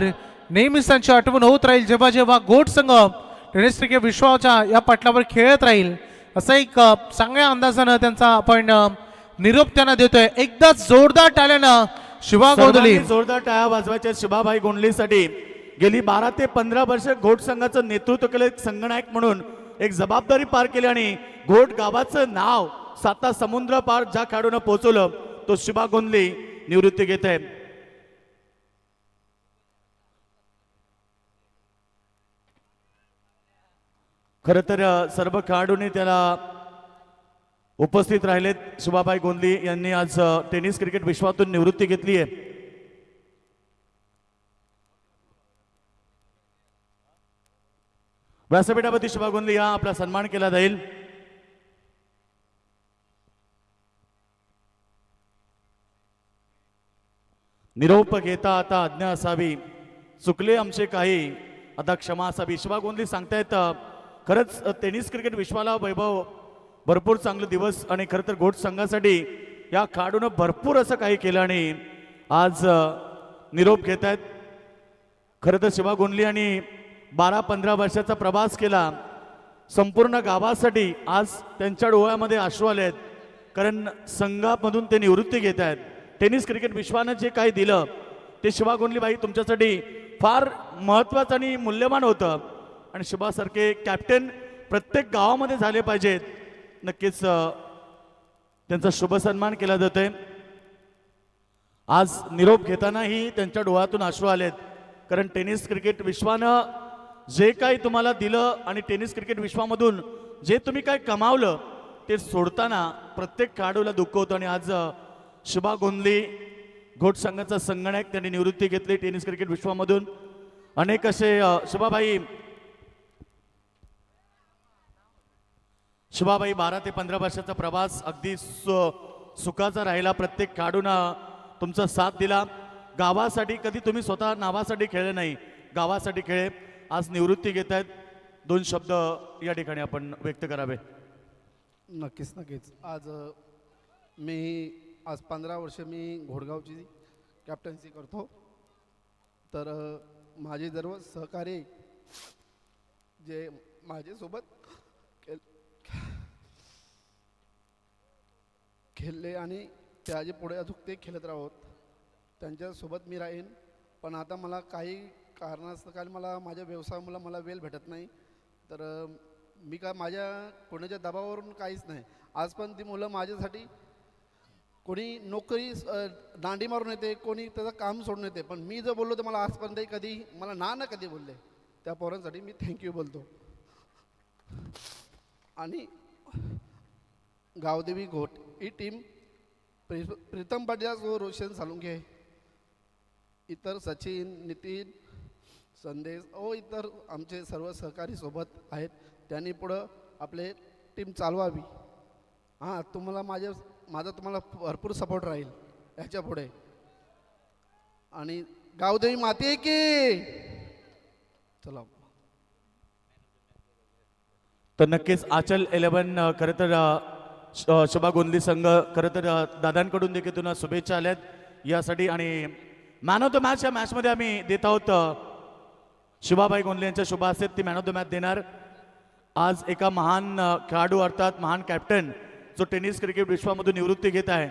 नेहमीच त्यांची आठवण होत राहील जेव्हा जेव्हा गोट संघ टेनिस क्रिकेट विश्वाच्या या पटलावर खेळत राहील असं एक चांगल्या अंदाजानं त्यांचा आपण निरोप त्यांना देतोय. एकदा जोरदार टाळ्यानं शिवा गोंधळी जोरदार टाळ्या वाजवायच्या शिवाभाई गोंडलीसाठी गेली बारा ते पंधरा वर्ष घोट संघाचं नेतृत्व केलं एक संगनायक म्हणून एक जबाबदारी पार केली आणि घोट गावाचं नाव साता समुद्र पार ज्या खेळाडून पोहोचवलं तो शिवा गोंदली निवृत्ती घेत आहे खर तर सर्व खेळाडूंनी त्याला उपस्थित राहिलेत. शुभाबाई गोंदली यांनी आज टेनिस क्रिकेट विश्वातून निवृत्ती घेतली आहे. व्यासपीठापती शुभा गोंदली या आपला सन्मान केला जाईल. निरोप घेता आता आज्ञा असावी. चुकले आमचे काही. आता क्षमा असावी. शुभा गोंदली सांगतायत खरंच टेनिस क्रिकेट विश्वाला वैभव भरपूर चांगले दिवस आणि खरं तर गोट संघासाठी या खेळाडूनं भरपूर असं काही केलं आणि आज निरोप घेत आहेत. खरं तर शिवा गोंडली आणि बारा पंधरा वर्षाचा प्रवास केला. संपूर्ण गावासाठी आज त्यांच्या डोळ्यामध्ये अश्रू आले आहेत. कारण संघामधून ते निवृत्ती घेत आहेत. टेनिस क्रिकेट विश्वानं जे काही दिलं ते शिवा गोंधलीबाई तुमच्यासाठी फार महत्त्वाचं आणि मूल्यवान होतं. आणि शुभासारखे कॅप्टन प्रत्येक गावामध्ये झाले पाहिजेत. नक्कीच त्यांचा शुभ सन्मान केला जातोय. आज निरोप घेतानाही त्यांच्या डोळ्यातून अश्रू आलेत. कारण टेनिस क्रिकेट विश्वानं जे काही तुम्हाला दिलं आणि टेनिस क्रिकेट विश्वामधून जे तुम्ही काय कमावलं ते सोडताना प्रत्येक खेळाडूला दुःख होतं. आणि आज शुभा गोंदली घोट संघाचा संगणक त्यांनी निवृत्ती घेतली टेनिस क्रिकेट विश्वामधून. अनेक असे शुभाबाई शुभाबाई बारा ते पंधरा वर्षाचा प्रवास अगदी सु- सुखाचा राहिला. प्रत्येक खेळाडूंना तुमचा साथ दिला. गावासाठी कधी तुम्ही स्वतः नावासाठी खेळले नाही. गावासाठी खेळे. आज निवृत्ती घेत आहेत. दोन शब्द या ठिकाणी आपण व्यक्त करावे. नक्कीच नक्कीच. आज मी आज पंधरा वर्ष मी घोडगावची कॅप्टन्सी करतो. तर माझे सर्व सहकारी जे माझ्यासोबत खेळ खेळले आणि त्याचे पुढे अजून ते खेळत राहोत. त्यांच्यासोबत मी राहीन. पण आता मला काही कारणास्तव कारण मला माझ्या व्यवसायामुळं मला वेळ भेटत नाही. तर मी का माझ्या कोणाच्या दबावावरून काहीच नाही. आज पण ती मुलं माझ्यासाठी कोणी नोकरी दांडी मारून येते कोणी त्याचं काम सोडून येते. पण मी जर बोललो तर मला आजपर्यंत कधी मला ना ना कधी बोलले? त्या पोरांसाठी मी थँक्यू बोलतो. आणि गावदेवी घोट ही टीम प्री प्रीतम पाटील व रोशन सालुंगे इतर सचिन नितीन संदेश व इतर आमचे सर्व सहकारी सोबत आहेत. त्यांनी पुढं आपले टीम चालवावी. हां तुम्हाला माझ्या माझा तुम्हाला भरपूर सपोर्ट राहील. ह्याच्या पुढे. आणि गावदेवी माती आहे की? चला. तर नक्कीच आचल इलेवन खरं तर शुभा गोंदली संघ खरं तर दादांकडून देखील तुला शुभेच्छा आल्यात. यासाठी आणि मॅन ऑफ द मॅच या मॅचमध्ये आम्ही देत आहोत शुभाबाई शिवाबाई यांच्या शुभा असतात ती मॅन ऑफ द मॅच देणार. आज एका महान खेळाडू अर्थात महान कॅप्टन जो टेनिस क्रिकेट विश्वामधून निवृत्ती घेत आहे.